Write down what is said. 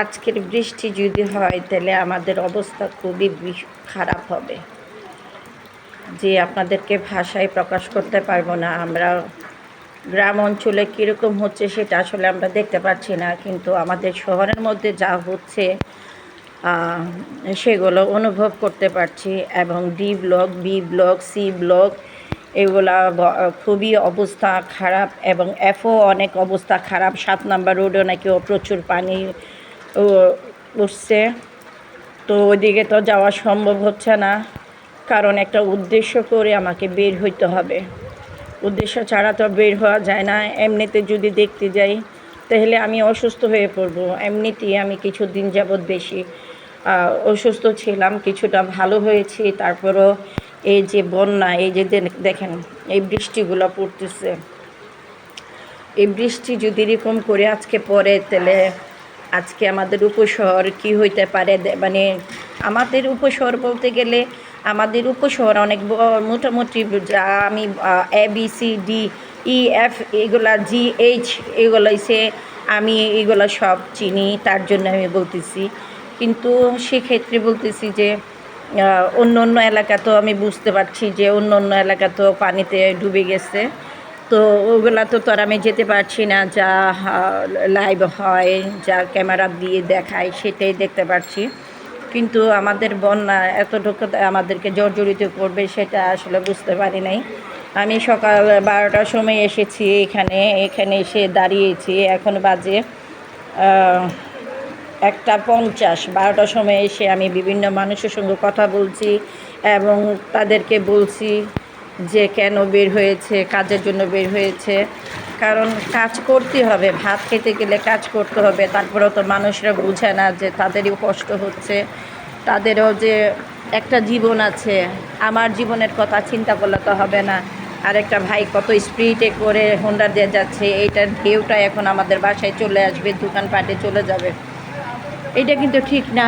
আজকের বৃষ্টি যদি হয়, তাহলে আমাদের অবস্থা খুবই খারাপ হবে। যে আপনাদেরকে ভাষায় প্রকাশ করতে পারব না, আমরা গ্রাম অঞ্চলে কীরকম হচ্ছে সেটা আসলে আমরা দেখতে পাচ্ছি না, কিন্তু আমাদের শহরের মধ্যে যা হচ্ছে সেগুলো অনুভব করতে পারছি এবং D block B block C block এগুলা খুবই অবস্থা খারাপ এবং এফও অনেক অবস্থা খারাপ। সাত নাম্বার রোডেও নাকি প্রচুর পানি উঠছে। তো ওইদিকে তো যাওয়া সম্ভব হচ্ছে না। কারণ একটা উদ্দেশ্য করে আমাকে বের হইতে হবে। উদ্দেশ্য ছাড়া তো বের হওয়া যায় না। এমনিতে যদি দেখতে যাই, তাহলে আমি অসুস্থ হয়ে পড়ব। এমনিতেই আমি কিছুদিন যাবৎ বেশি অসুস্থ ছিলাম, কিছুটা ভালো হয়েছি। তারপরও এই যে বন্যা, এই যে দেখেন, এই বৃষ্টিগুলো পড়তেছে। এই বৃষ্টি যদি এরকম করে আজকে পড়ে, তাহলে আজকে আমাদের উপশহর কি হইতে পারে? মানে আমাদের উপশহর বলতে গেলে আমাদের উপশহর অনেক মোটামুটি যা আমি A B C D E F এগুলা জি এইচ এগুলো সে আমি এগুলো সব চিনি, তার জন্য আমি বলতেছি। কিন্তু সেক্ষেত্রে বলতেছি যে অন্য অন্য এলাকা তো আমি বুঝতে পারছি যে অন্য অন্য এলাকা তো পানিতে ডুবে গেছে। তো ওগুলা তো আর আমি যেতে পারছি না, যা লাইভ হয়, যা ক্যামেরা দিয়ে দেখায় সেটাই দেখতে পারছি। কিন্তু আমাদের বন্যা এতটুকু আমাদেরকে জর্জরিত করবে সেটা আসলে বুঝতে পারি নাই। আমি সকাল বারোটার সময় এসেছি এখানে এখানে এসে দাঁড়িয়েছি, এখন বাজে একটা পঞ্চাশ। বারোটার সময় এসে আমি বিভিন্ন মানুষের সঙ্গে কথা বলছি এবং তাদেরকে বলছি যে কেন বের হয়েছে, কাজের জন্য বের হয়েছে। কারণ কাজ করতে হবে, ভাত খেতে গেলে কাজ করতে হবে। তারপরেও তো মানুষরা বুঝে না যে তাদেরও কষ্ট হচ্ছে, তাদেরও যে একটা জীবন আছে। আমার জীবনের কথা চিন্তা করলে তো হবে না। আর একটা ভাই কত স্পিডে করে হোন্ডা দিয়ে যাচ্ছে, এইটার ঢেউটা এখন আমাদের বাসায় চলে আসবে, দোকানপাটে চলে যাবে। এটা কিন্তু ঠিক না।